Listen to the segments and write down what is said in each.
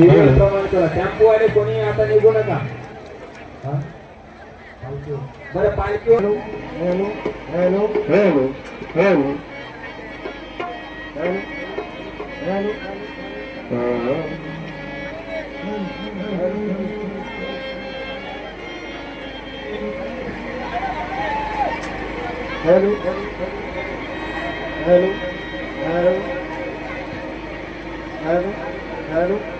Hello, hello, hello, hello, hello.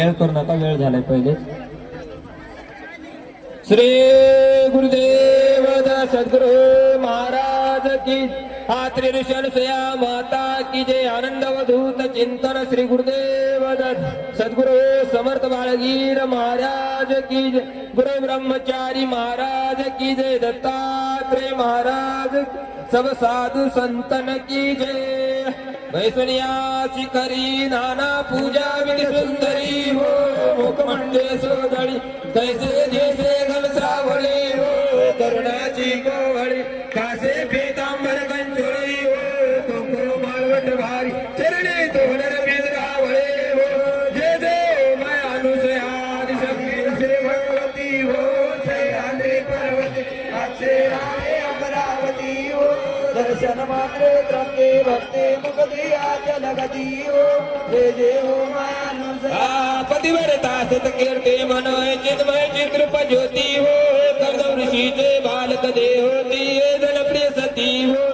वेळ करू नका वेळ झालाय पहिलेच. श्री गुरुदेव हा त्रिऋषण माता की जय। आनंद अवधूत चिंतन श्री गुरुदेव सद्गुरु समर्थ बाळगीर महाराज की जय। गुरु ब्रह्मचारी महाराज की जय। दत्तात्रेय महाराज सब साधु संतन की जय। वैसुनिया शिखरी नाना पूजा विधी सुंदरी। हो, हो मुखमंडे सोदळी कैसे जैसे भारी चरणे तो नर मिलावे हो जे दे मैं अनुसार शक्ति से भगवती हो सैयानी पर्वत अच्छे आए अमरावती हो दर्शन मात्रे द्रंगे भक्ते मुक्ति आज लगती हो जे दे हो मैं अनुसार पतिवर तासे तकिर के मनो है चित मैं चित्र ज्योति हो कर्दम ऋषि जे बालक दे होती दल प्रिय सती हो।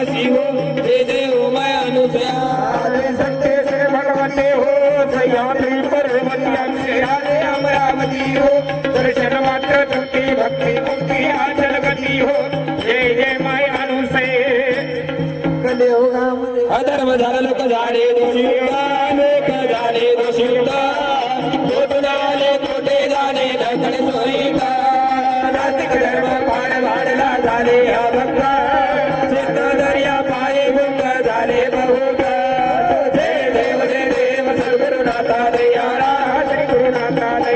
चरणापाशी हो हो अनुसया. सत्य श्री भगवते हो सह्याद्री पर्वती अक्षराले अमरावती हो. दर्शन मात्र तुमची भक्ती मुक्ती आचलगती हो. जय जय माय अनुसये. अधर्म झाला लोक झाले दूषित लोक झाले दूषित कोटे झाले ढकल सोयीता नास्तिक धर्म पाड वाढला झाले अभक्त सिद्ध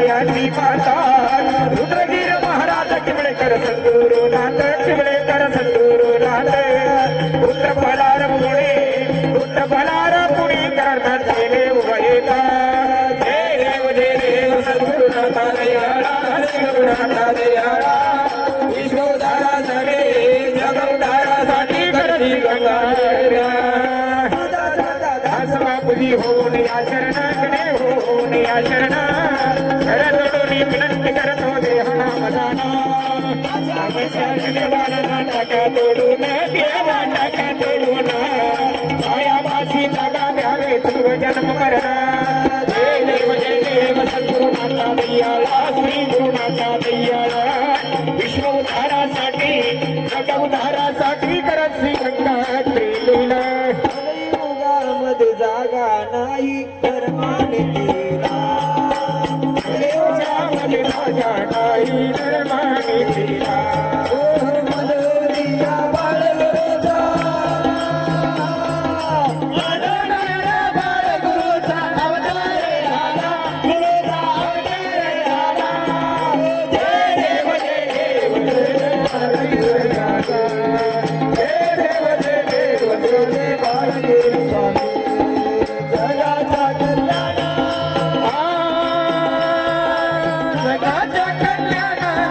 वयाची माता रुद्रगीर महाराज किमळेकर संगुरू नाथ किमळेकर संगुरू नाथ. पुत्र फलार पुणे पुत्र फलार पुणे करतात गेले वयता हे देव दे देव संगुरुनाथा दया संगुरुनाथा दया विश्वदारा सगळे जगवदारासाठी करती हो हो या शरणा करतोनी विनंती करतो देवाला टाका तोडून देवा टाका तोडून मायावासी जागा द्यावे जन्म मरणा श्री गुरुनाथा दयाळा विश्व उद्धारासाठी जग उद्धारासाठी करत श्री गंगा त्रिलीला जागा नाही परमाने Friday.